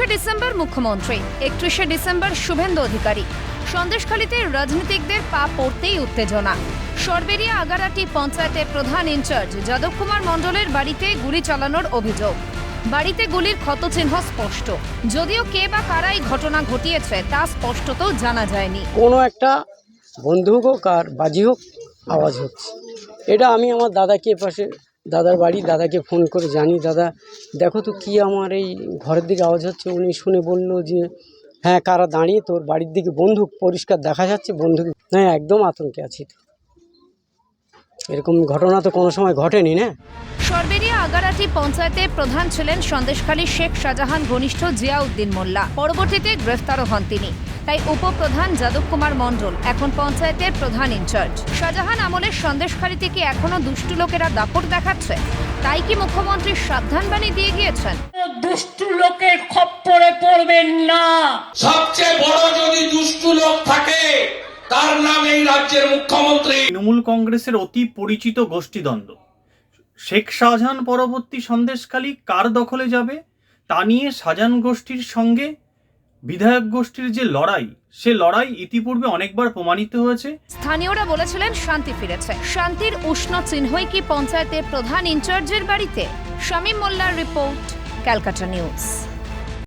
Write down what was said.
উনত্রিশে ডিসেম্বর মুখ্যমন্ত্রী, একত্রিশে ডিসেম্বর শুভেন্দু অধিকারী। সন্দেশখালীতে রাজনীতিকদের পা পড়তেই উত্তেজনা। সরবেরিয়া আগারাটি পঞ্চায়েতের প্রধান ইনচার্জ যাদব কুমার মণ্ডলের বাড়িতে গুলি চালানোর অভিযোগ। বাড়িতে গুলির ক্ষতচিহ্ন স্পষ্ট। যদিও কে বা কারা এই ঘটনা ঘটিয়েছে তা স্পষ্টত জানা যায়নি। কোনো একটা বন্দুক হোক আর বাজি হোক, আওয়াজ হচ্ছে। এটা আমি আমার দাদাকে পাশে দাদার বাড়ি, দাদাকে ফোন করে জানি, দাদা, দেখো তো কি আমার এই ঘরের দিকে আওয়াজ হচ্ছে। উনি শুনে বলল যে হ্যাঁ কারা দাঁড়িয়ে তোর বাড়ির দিকে বন্দুক পরিষ্কার দেখা যাচ্ছে, বন্দুক হ্যাঁ একদম আতঙ্কে আছি এরকম ঘটনা তো কোনো সময় ঘটেনি না? সরবেরিয়া আগারাটি পঞ্চায়েতের প্রধান ছিলেন সন্দেশখালী শেখ শাহজাহান ঘনিষ্ঠ জিয়াউদ্দিন মোল্লা। পরবর্তীতে গ্রেফতারও হন তিনি। তাই উপপ্রধান যাদব কুমার মণ্ডল এখন পঞ্চায়েতের প্রধান ইনচার্জ। শাহজাহান আমলের সন্দেশখালীতে কি এখনও দুষ্টু লোকেরা দাপট দেখাচ্ছে। তাই কি মুখ্যমন্ত্রী সাবধানবাণী দিয়ে গিয়েছেন? দুষ্টু লোকের খপ্পরে পড়বেন না। সবচেয়ে বড় যদি দুষ্টু লোক থাকে তার নাম রাজ্যের মুখ্যমন্ত্রী। তৃণমূল কংগ্রেসের অতি পরিচিত গোষ্ঠীদ্বন্দ্ব। শেখ শাহজাহান পরবর্তী সন্দেশখালী কার দখলে যাবে তা নিয়ে শাহজাহান গোষ্ঠীর সঙ্গে বিধায়ক গোষ্ঠীর যে লড়াই সে লড়াই ইতিপূর্বে অনেকবার প্রমাণিত হয়েছে। স্থানীয়রা বলেছিলেন শান্তি ফিরেছে। শান্তির উষ্ণ চিহ্নই কি পঞ্চায়েতের প্রধান ইনচার্জের বাড়িতে? শামীম মোল্লার রিপোর্ট ক্যালকাটা নিউজ।